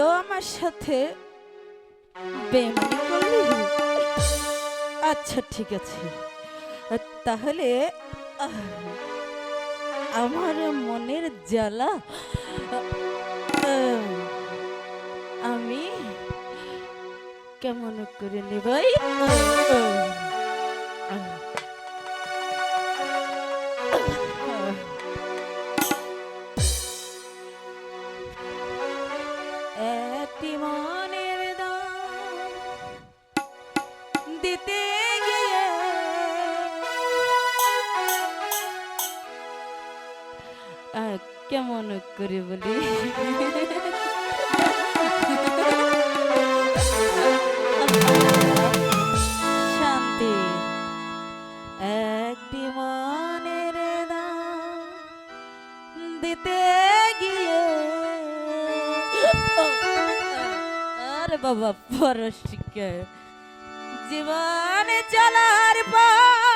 তুইও আমার সাথে আচ্ছা ঠিক আছে। তাহলে আমার মনের জ্বালা আমি কেমন করে নেবাই দিতে গিয়ে কেমন করে বলি? শান্তি দিতে বাবা পরশিকে জীবনে চলার পথটি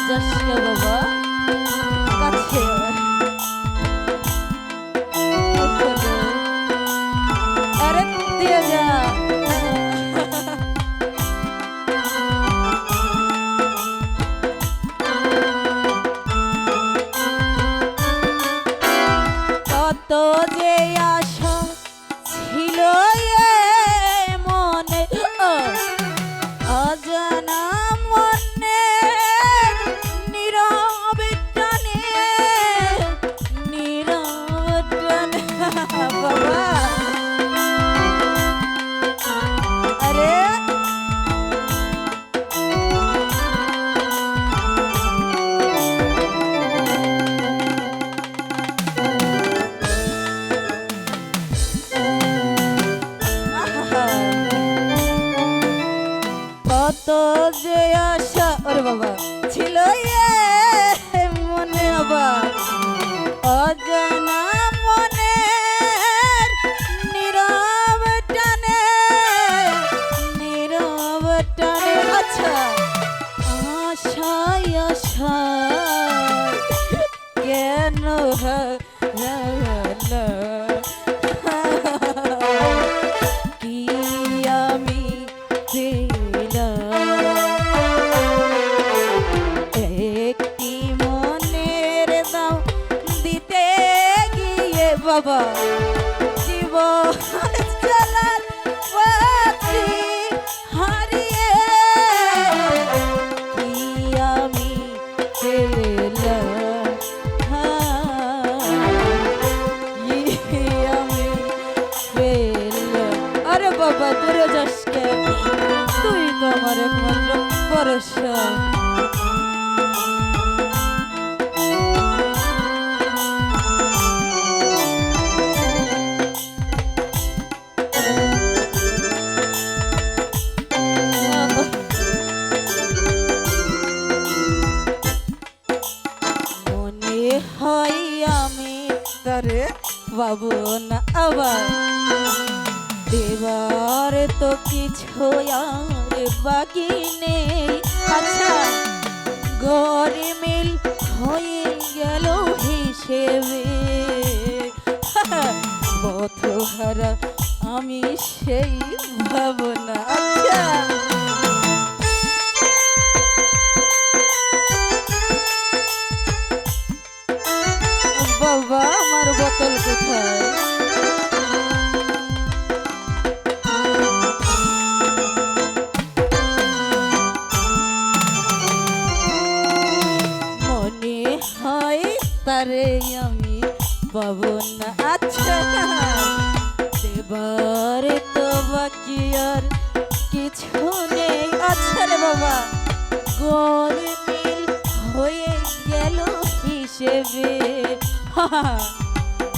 যাস বাবা কাছে বাবা জীবন চলার পথে হারিয়ে কি আমি আমি তারে পাবো না আবার। দেবার তো কিছু বাকি নেই আচ্ছা গড়ে মিল হয়ে গেল হিসেবে। পথহারা আমি সেই ভাবনা। আচ্ছা। বাবা, আমার বোতল কোথায়? তারে আমি পাবো না আচ্ছা দেবারে তো বাকি আর কিছু নেই। আচ্ছা রে বাবা। গড় হয়ে গেল হিসেবে।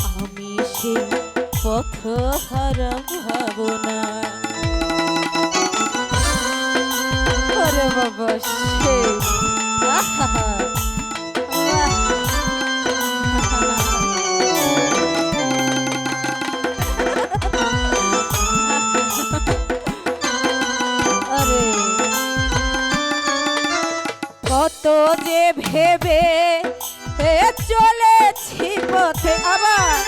আমি সে পথ হারা ভাবনা বাবা, সেই। ভেবে চলেছি পথে আবার।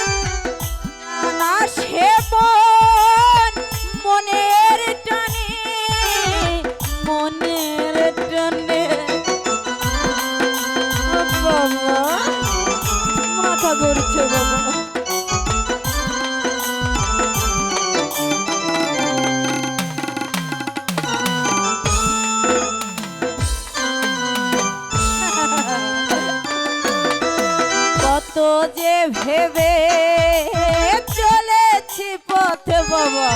না সে মন মনের টানে মনের টানে। মাথা ঘুরছে যে ভেবে চলেছি পথে বাবা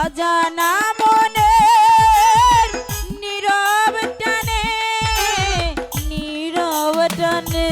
অজানা মনে নীরব টানে নীরব টানে।